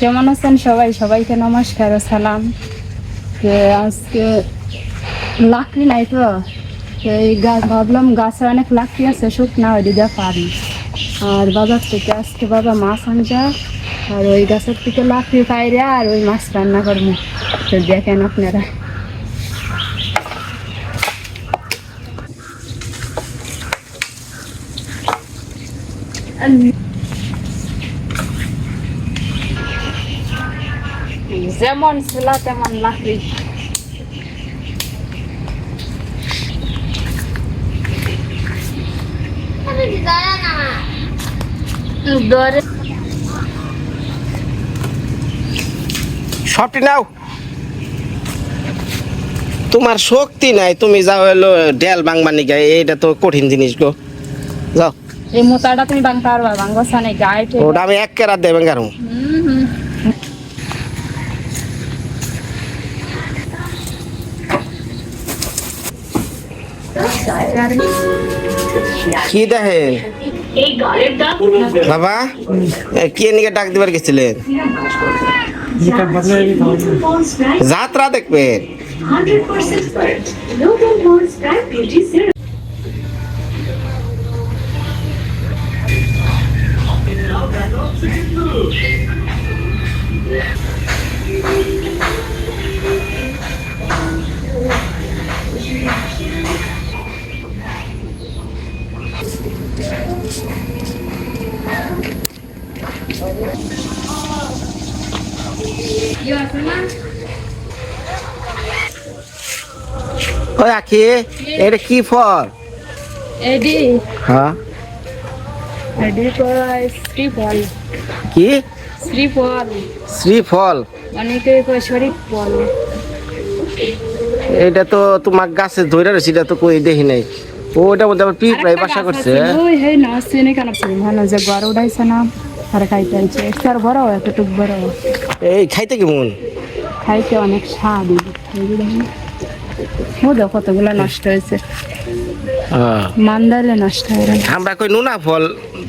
কেমন আছেন সবাই? সবাইকে নমস্কার ও সালাম। আজকে লাকড়ি নাই তো? এই গাছ ভাবলাম গাছে অনেক লাকড়ি আছে শুকনা ওই দিতে পারি। আর বাজার থেকে আজকে বাবা মাছ আনজা আর ওই গাছের থেকে লাকড়ি পাইরে আর ওই মাছ রান্না করব। তো দেখেন আপনারা। যেমন ছিল তেমন লাকড়ি সবটি নাও। তোমার শক্তি নাই তুমি যাও হলো ডেল বাংমানি গায়ে এইটা তো কঠিন জিনিস গো। যাও। এই মোতাটা তুমি পারবা বাংবা সানে গায়ে ওটা আমি এক কেরাত দেবেন কেন কি দেখে? বাবা কে নিকে ডাক দিবার গেছিলেন যাত্রা দেখবেন ওই আখি এটা কি ফল? এডি। হ্যাঁ। এডি কয় শ্রীফল। কি? শ্রীফল। শ্রীফল। অনেকে কয় এটা তো তোমার গাছে ধরে রয়েছে এটা তো কই দেখি নাই। ওটার মধ্যে আবার পিঁপড়াই বাসা করছে। ওই হে না সিনে কেন ভালো যে গড় উঠাইছে না আর খাইতে আইছে স্যার বড় এতটুক বড়। এই খাইতে কেমন? খাইতে অনেক স্বাদ। ও কতগুলো নষ্ট হয়েছে। মান্দালে নষ্ট হয়ে গেছে। আমরা কই নুনা ফল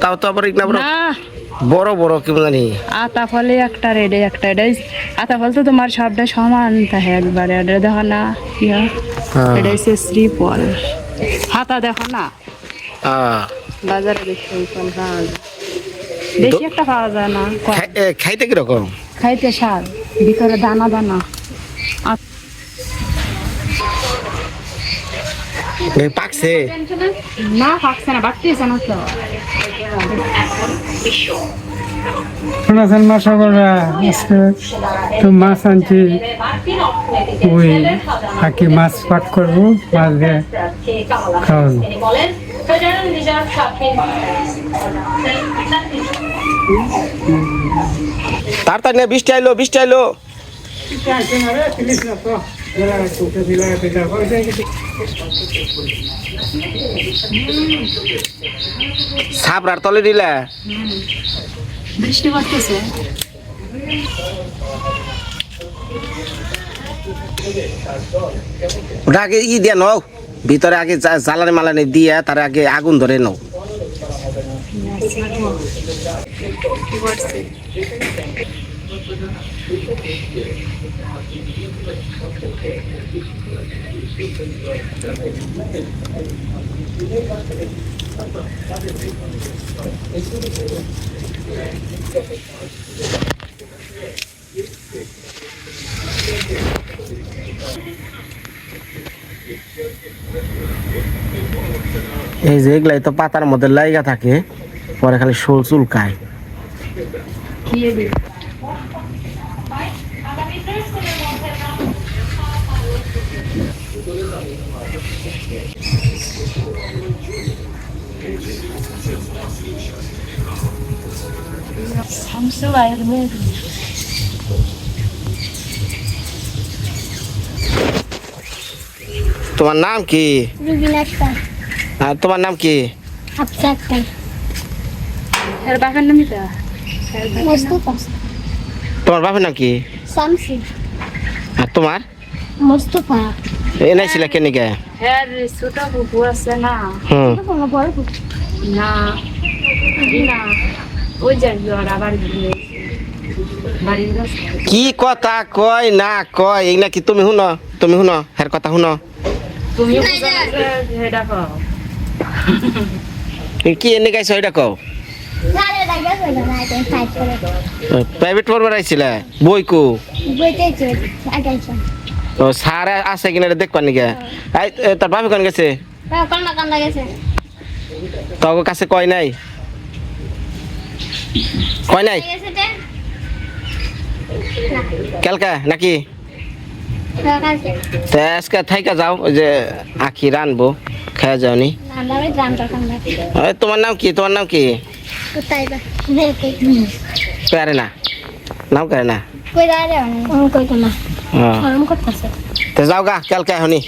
তাও তো আবার এগুলা বড়। বড় বড় কেমন জানি। আতা ফলে একটা রেডে একটা রেডে আতা ফল তো তোমার সবটা সমান থাকে একবারে। এটা দেখো না ইয়া হ্যাঁ। এটা হচ্ছে শ্রীফল। হাতা দেখো না? বাজারে বেশি ওই ফল পাওয়া বেশি একটা পাওয়া যায় না খাইতে কীরকম? খাইতে স্বাদ। ভিতরে দানা দানা। পাকছে। না পাকছে না বাড়তেছে না তো। শোনাছেন মা সকলরা আজকে তো মাছ আনছি। ওই আঁকি মাছ পাক করব মাছ দিয়ে খাওয়াবো। তাড়াতাড়ি বৃষ্টি আইলো বৃষ্টি আইলো। সাবরার তলে দিলা? বৃষ্টি পড়তেছে। ওটা আগে ই দিয়া নাও। ভিতরে আগে জ্বালানি মালানি দিয়া তার আগে আগুন ধরে নাও। এই যে এগুলাই তো পাতার মধ্যে লাইগা থাকে পরে খালি শোল চুলকায়। বাইরে বের তোমার নাম কি? আর তোমার নাম কি? তোমার বাপের নাম কি? আর তোমার? মোস্তফা এনে ছিল কেন হ্যাঁ ছোট পুকুর আছে না। হুম। বড় পুত্র না না ওই যাই আবার কি কথা কয় না কয় এই নাকি তুমি শুনো তুমি শুনো হের কথা শুনো। তুমি কি এনে গাইছো এটা কও? প্রাইভেট পড়বার আইছিলে বই কো? ও স্যার আছে কিনা এটা দেখবার নাকি? তোর বাপে কোন গেছে? কোন না কোন তোর কাছে কয় নাই? কয় নাই? লাগেছে নাকি? আজকে থাইকা যাও ওই যে আখি রানবো খেয়ে যাওনি। না। তোমার নাম কি? তোমার নাম কি? পারে না। নাম করে না। হ্যাঁ যাও গা কালকে হনি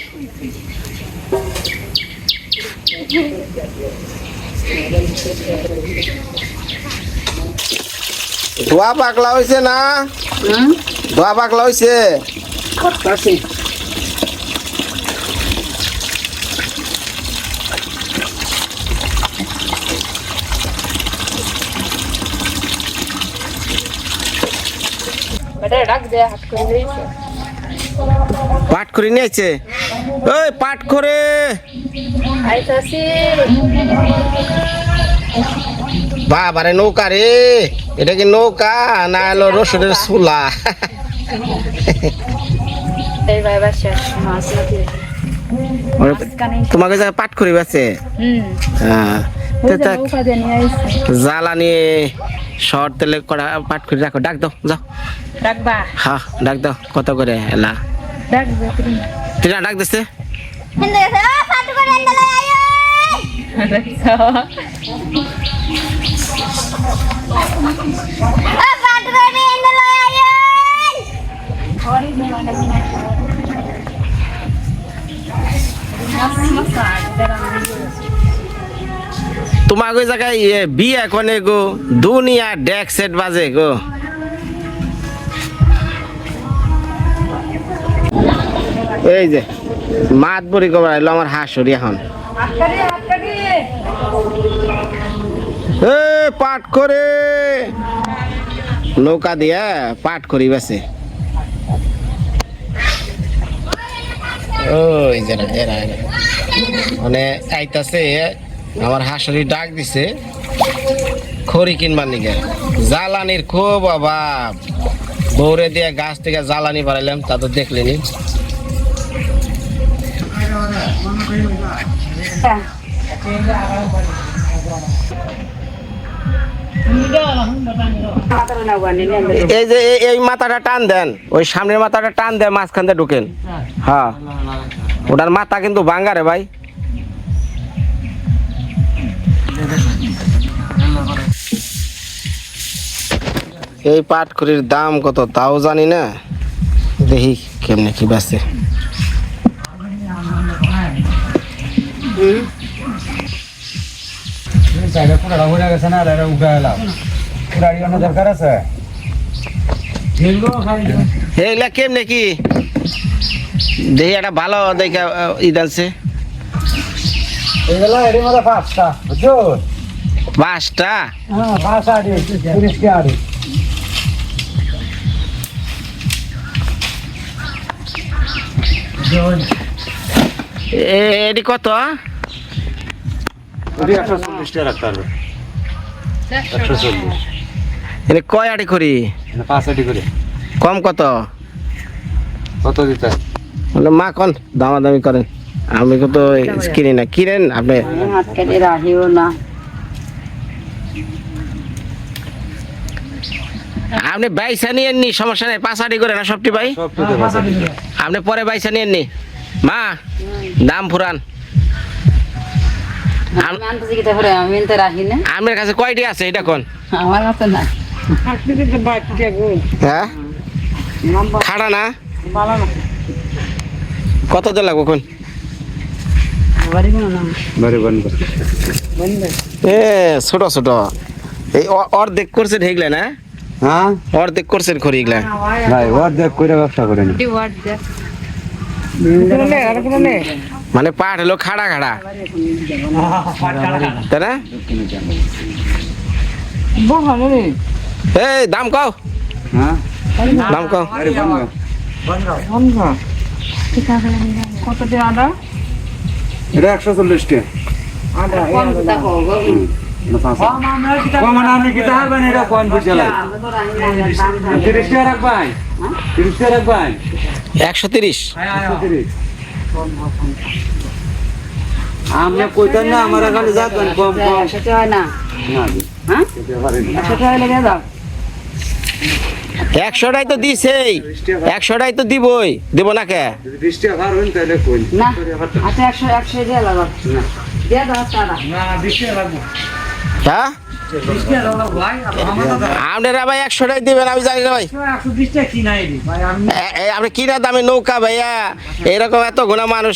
ধোয়া পাকলা হয়েছে না? ধোয়া পাকলা হয়েছে পাট করে নিয়েছে ওই পাট করে। বাবারে নৌকা রে। এটা কি নৌকা? না এলো রসুনের চুলা। তোমাকে যা পাট করি আছে? হুম। হ্যাঁ। ওই তো যে তা নৌকা দিয়ে নিয়ে আইছে। জ্বালা নিয়ে শহর তেলে করা পাট করে রাখো। ডাক দাও যাও। ডাকবা? হ্যাঁ ডাক দাও কত করে এলা। ডাক দে ডাক দিছে। হিন্দে তোমার ওই জায়গায় বিয়ে কোনে গো, দুনিয়া ডেক সেট বাজে গো। এই যে, মাত বড়ি কবার আমার হাঁসুরি এখন। এ করে। নৌকা দিয়া পাট করি বাসে ওই মানে আইতাছে, আমার হাঁসুরি ডাক দিছে, খড়ি কিনবার নিকে জ্বালানির খুব অভাব। বৌরে দিয়ে গাছ থেকে জ্বালানি বাড়াইলাম তা তো দেখলেনি এই যে এই- মাথাটা টান দেন। ওই সামনের মাথাটা টান দেন, মাঝখান দিয়ে ঢুকেন। হ্যাঁ। ওটার মাথা কিন্তু ভাঙ্গা রে ভাই। এই পাটখড়ির দাম কত, তাও জানি না। দেখি কেমনে কি বাসে জায়গা পুরাটা হয়ে গেছে না এটা উঠে এলাম পুরাড়ি অন্য দরকার আছে? এইগুলা কেমনে কি? দেখি একটা ভালো দেখে ঈদ এগুলা মধ্যে পাঁচটা বুঝছ? হ্যাঁ পাঁচ আড়ি তিরিশ কে আড়ি এটি কত? একশো চল্লিশ টাকা রাখতে পারবে। একশো চল্লিশ। এনে কয় আটি করি? পাঁচ আড়ি করে। কম কত? কত দিতে বলে মা কন দামাদামি করেন। আমি কত কিনি না। কিনেন আপনি? আপনি বাইসা নিয়েন নি সমস্যা নেই। পাঁচ আটি করে না সবটি ভাই? আপনি পরে বাইসা নিয়েন নি মা দাম ফুরান। আম- আমি আনতেছি কিতা করে আমি তো রাখি না। আপনার কাছে কয়টি আছে এটা কোন? আমার কাছে না হ্যাঁ? খাড়া না? কত দিন লাগবো কোন এ ছোট ছোট। এই অর্ধেক করছে ঢেকলে না? হ্যাঁ? অর্ধেক করছে খড়ি এগুলা। ভাই ওর দেখ করে ব্যবসা করে নি এটি ওয়ার্ড দেখ মানে পাট হলো খাড়া খাড়া। তাই না? এই দাম কও। হ্যাঁ নাম কও কত দিয়ে আদা? এটা একশো চল্লিশ টাকা কমান আপনি কি তাহারবেন এটা কোন বুঝালাই তিরিশ তিরিশ টাকা রাখবেন একশো তিরিশ। আপনি কইতেন না আমার এখানে যাবেন কম কম। সেটা হয় না। হ্যাঁ? একশোটাই তো দিছেই। একশোটাই তো দিবই। দেবো না কে? না আচ্ছা একশো একশো দিয়ে দাও দিয়ে দাও তারা। হ্যাঁ? ভাই একশোটাই দিবেন, আমি জানি আপনি দামে নৌকা ভাইয়া? এরকম এত মানুষ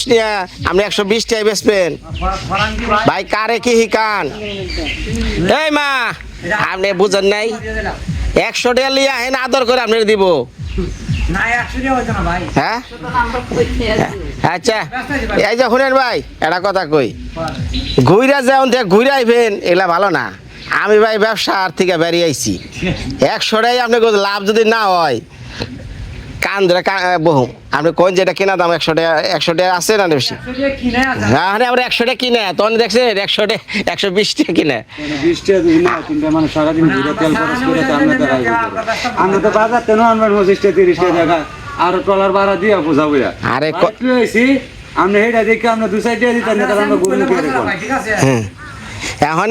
আপনি একশো বেচবেন। ভাই কারে কি হিকান এই মা, আপনি বুঝেন নাই। একশো টাকা লিয়ে আহেন আদর করে আপনার দিব। হ্যাঁ? আচ্ছা এই যে শুনেন ভাই কথা কই। দেখ এগুলা ভালো না। আমি ভাই ব্যবসার থেকে বেরিয়ে আইছি। একশোটাই আপনি কই- লাভ যদি না হয় কান ধরে বহু আপনি কোন যেটা কেনা দাম একশো টাকা একশো টাকা আছে না বেশি? হ্যাঁ হ্যাঁ, আমরা একশো টাকা কিনে তখন দেখছেন একশো টাকা একশো বিশ টাকা কিনে। আমরা আমরা তিরিশ আর টলার ভাড়া দিয়ে বোঝাবো আরে দেখে আমরা দু সাইড দিয়ে দিতেন আমরা ঘুরে। এখন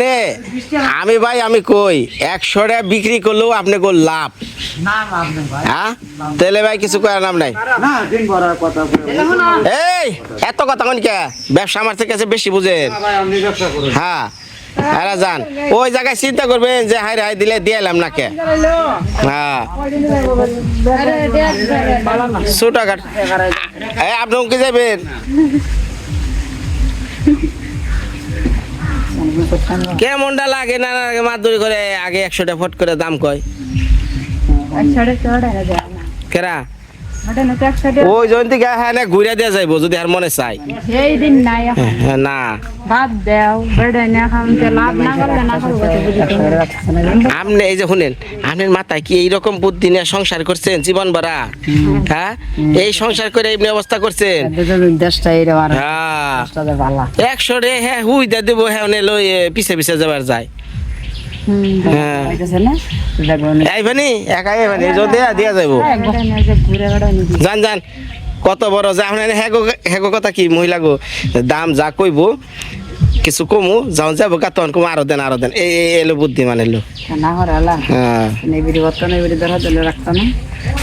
আমি ভাই আমি কই একশো টাকা বিক্রি করলেও আপনি কো লাভ হ্যাঁ? তাহলে ভাই কিছু করার নাম নাই। না দিন ভরার কথা বলে। এই এত কথা কোন কে? ব্যবসা আমার থেকে কাছে বেশি বুঝেন। হ্যাঁ আরে যান। ওই জায়গায় চিন্তা করবেন যে হাই হাই দিলে দিয়ে এলাম না কে হ্যাঁ ছোট কাট এই আপনি কি যাবেন? কেমনটা লাগে না লাগে মাদুরি করে আগে একশোটা ফট করে দাম কয়? কেরা? ওই জয়ন্তী গা হ্যাঁ ঘুরে দেওয়া যাইবো যদি আর মনে চাই। সেই দিন নাই হ্যাঁ, না। ভাত দেও। আপনি এই যে শুনেন আপনার মাথায় কি এইরকম বুদ্ধি নিয়ে সংসার করছেন জীবন ভরা? হ্যাঁ? এই সংসার করে এমনি অবস্থা করছেন? দেশটা এইরকম আর হ্যাঁ দেশটা ভালো একশো রে হ্যাঁ হুই দে দেবো হ্যাঁ নে লই পিছে পিছে যাবার যায়। হ্যাঁ। আইবানি একাই আইবানি যদি দিয়া যাইব। ঘুরে বেড়া জান জান কত বড় যা আপনার হেগো হেগো কথা কি মহিলা গো। দাম যা কইব কিছু কমু যাও যাব গা তখন কমু আরও দেন আরও দেন। এই এই এলো বুদ্ধি মানে এলো হ্যাঁ।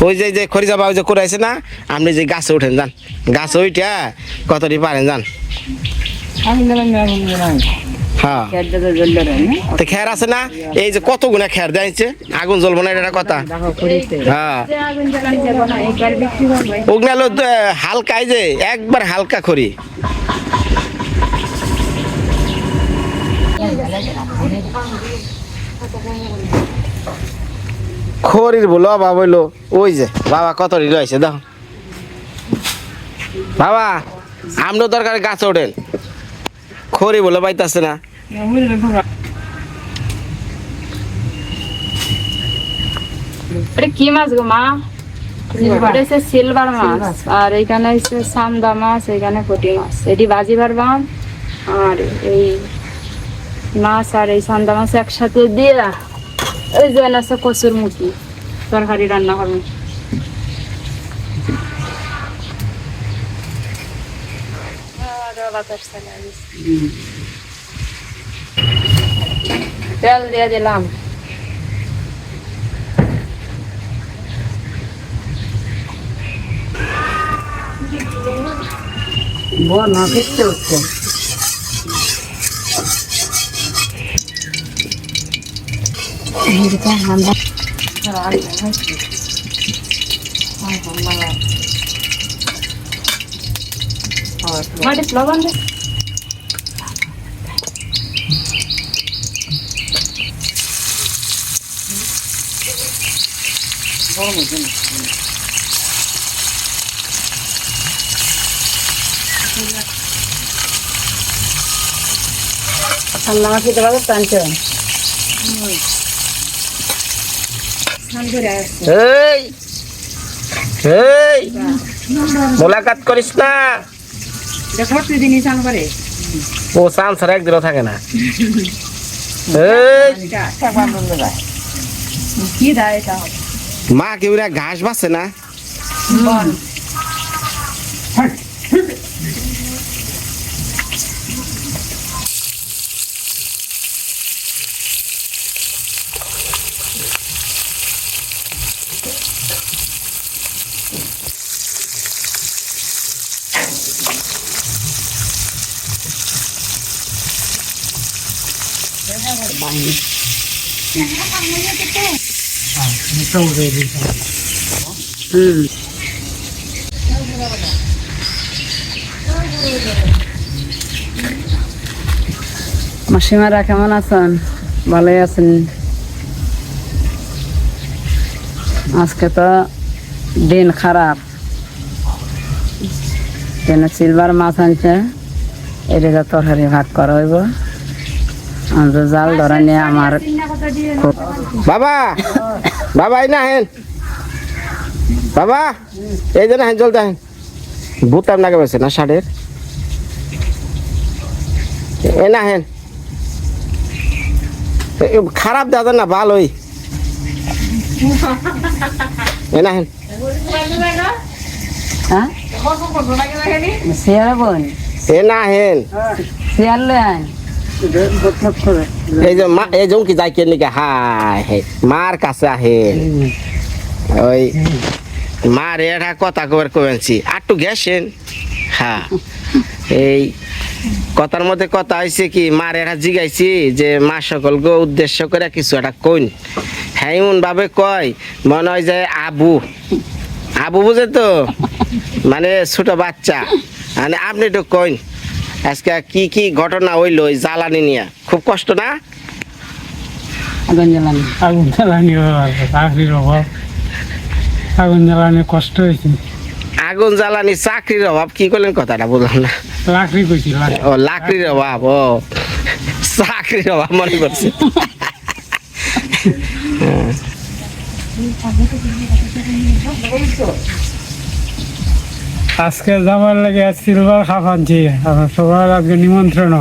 ওই যে যে খড়ি যাবা ওই যে করাইছে না আপনি যে গাছে উঠেন যান। গাছে উঠা কতটি পারেন যান। হ্যাঁ। তো খের আছে না? এই যে কত গুণা খের দিয়েছে আগুন জ্বলবো না এটা কথা। হ্যাঁ। ওগুলো হালকা যে একবার হালকা খড়ির বলো বাবা হইল ওই যে বাবা কত রয়েছে দেখো। বাবা আমনো দরকার গাছ ওঠেন। খড়ি বলে পাইতাছে না। কি মাছ গো, মা? সিলভার মাছ। আর এইখানে হচ্ছে সান্দা মাছ এইখানে পুঁটি মাছ। এটি বাজি পারবাম আর এই মাছ আর এই সান্দা মাছ একসাথে দিয়ে ওই যে কচুর মুখি তরকারি রান্না করব তেল দিয়ে দিলাম। বন ফিরতে হচ্ছে। মাটির লবণ দে ঠান্ডা মাছ খেতে পারব টানছে এই এই মোলাকাত করিস না প্রতিদিনই চান করে ও চান ছাড়া একদিনও থাকে না। কি দেয় মা কেউ ঘাস বাসে না? মাসিমারা কেমন আছেন? ভালোই আছেন? আজকে তো দিন খারাপ। কেন সিলভার মাছ আনছে এটা তরকারি ভাগ করা হইব। আমি তো জাল ধরে নিয়ে আমার বাবা বাবা এই না হেন। বাবা এই যে না হেন চলতে হেন। বুতাম নাগে বেছে না শাড়ির এ না হেন। খারাপ দাদা না ভালোই। এ না হেন। হ্যাঁ? এ না হেন। শেয়ার লে আয় এই যে মা এই যে কি নিকে হাই মার কাছে আহে। ওই মার এটা কথা কবার কবেনছি আটটু গেছেন? হ্যাঁ। এই কথার মধ্যে কথা হয়েছে কি, মার এটা জিগাইছি যে মা সকলকে উদ্দেশ্য করে কিছু একটা কইন। হ্যাঁ এমন ভাবে কয়, মনে হয় যে আবু। আবু বুঝে তো? মানে ছোট বাচ্চা। মানে আপনি একটু কইন। আজকে কি কি ঘটনা হইল ওই জ্বালানি নিয়ে? খুব কষ্ট না? আগুন জ্বালানি। আগুন জ্বালানি চাকরির অভাব। আগুন জ্বালানি কষ্ট হয়েছে আগুন জ্বালানি চাকরির অভাব? কি করলেন কথাটা বললাম না। লাকড়ি কইছি ও লাকড়ির অভাব ও। চাকরির অভাব মনে করছে। আজকে যাবার লাগে সিলভার খাপ আনছি। আমার সবার আজকে নিমন্ত্রণ।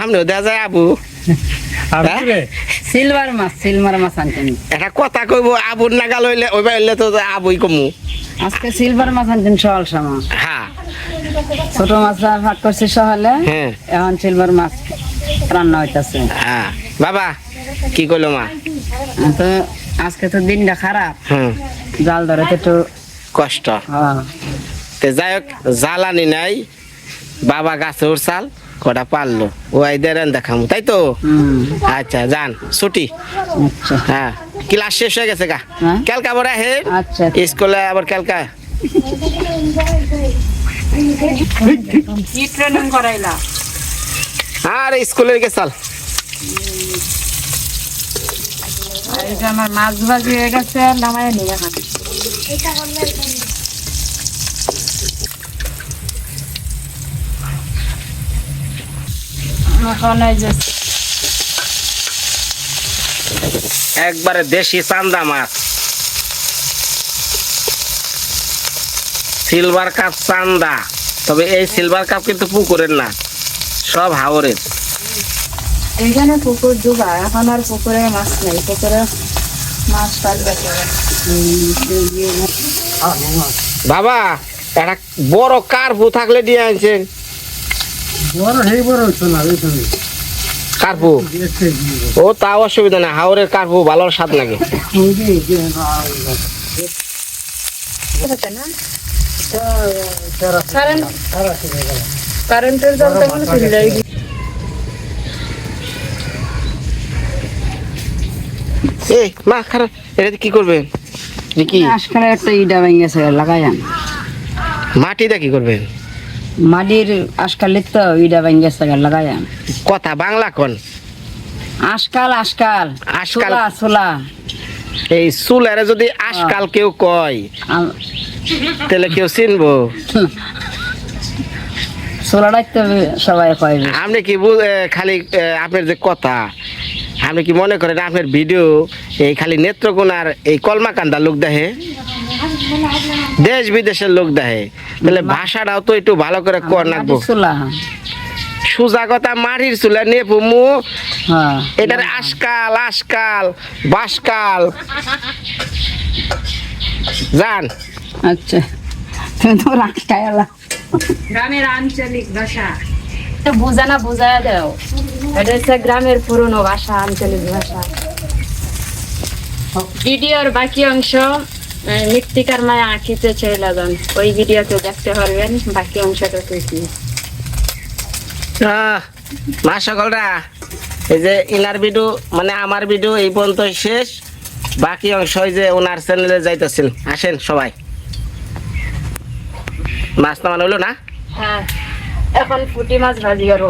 আমরাও দেখা যায় আবু। আপনি সিলভার মাছ সিলভার মাছ আনছেন এটা কথা কইব আবুর নাগাল হইলে ওইবা হইলে তো আবুই কমু। আজকে সিলভার মাছ আনছেন সকাল সময় হ্যাঁ। ছোট মাছ ভাগ করছে সকালে হ্যাঁ। এখন সিলভার মাছ রান্না হইতাছে। হ্যাঁ। বাবা কি কইলো মা? তো আজকে তো দিনটা খারাপ। হুম জাল ধরে তো একটু কষ্ট। হ্যাঁ, তে যাই হোক জ্বালানি নাই বাবা গাছে উড়সাল কটা পারল। ও আইদের দেখাম তাই তো? আচ্ছা যান ছুটি। আচ্ছা। হ্যাঁ ক্লাস শেষ হয়ে গেছে গা। কালকা বড় হে আচ্ছা স্কুলে আবার কালকা? কি ট্রেনিং করাইলা আর স্কুলে গেছাল এটা আমার মাছ ভাজি হয়ে গেছে নামায় নিয়ে এখন এখন এই যে একবারে দেশি চান্দা মাছ। সিলভার কাপ চান্দা। তবে এই সিলভার কাপ কিন্তু পুকুরের না সব হাওরের। এইখানে পুকুর ডুবা এখন আর পুকুরে মাছ নেই পুকুরে মাছ বাবা একটা বড় কার্পু থাকলে দিয়ে আনছেন। বড় সেই বড় হচ্ছে না ওইখানে কার্পু? ও তাও অসুবিধা না হাওরের কার্পু ভালো স্বাদ লাগে। কারেন্টের জল তেমন চলে এই মা খারাপ কি করবেন? এটা কি? আজকাল একটা ইটা ভেঙে গেছে লাগাই মাটিটা কি করবেন? মাটির আজকালের তো ইটা ভেঙে গেছে লাগাই কথা বাংলা কোন? আজকাল আজকাল আজকাল। সোলা এই চুলারে যদি আজকাল কেউ কয় তাহলে কেউ চিনবো? সোলাটাই তো সবাই কয়। আপনি কি খালি আপনার যে কথা আপনি কি মনে করেন আপনার ভিডিও এই খালি নেত্রকোনার এই কলমাকান্দা লোক দেখে? দেশ বিদেশের লোক দেখে। তাহলে ভাষাটাও তো একটু ভালো করে কর নাকবো সোজা কথা মাটির চুলা নিয়ে পুমু হ্যাঁ। এটার আজকাল আজকাল বাসকাল জান আচ্ছা। তুমি তো রাখটাই গ্রামের আঞ্চলিক ভাষা। তো বোঝা না বোঝা দাও। এটা হচ্ছে গ্রামের পুরনো ভাষা আঞ্চলিক ভাষা। ভিডিওর বাকি অংশ মৃত্তিকার মায়া আঁকিতে চলে যান। ওই ভিডিওতে দেখতে পারবেন বাকি অংশটা কি মা সকলরা এই যে ইনার ভিডিও মানে আমার ভিডিও এই পর্যন্ত শেষ। বাকি অংশ যে ওনার চ্যানেলে যাইতেছিল। আসেন সবাই। মাছ নামান হলো না? হ্যাঁ এখন পুঁটি মাছ ভাজি করব।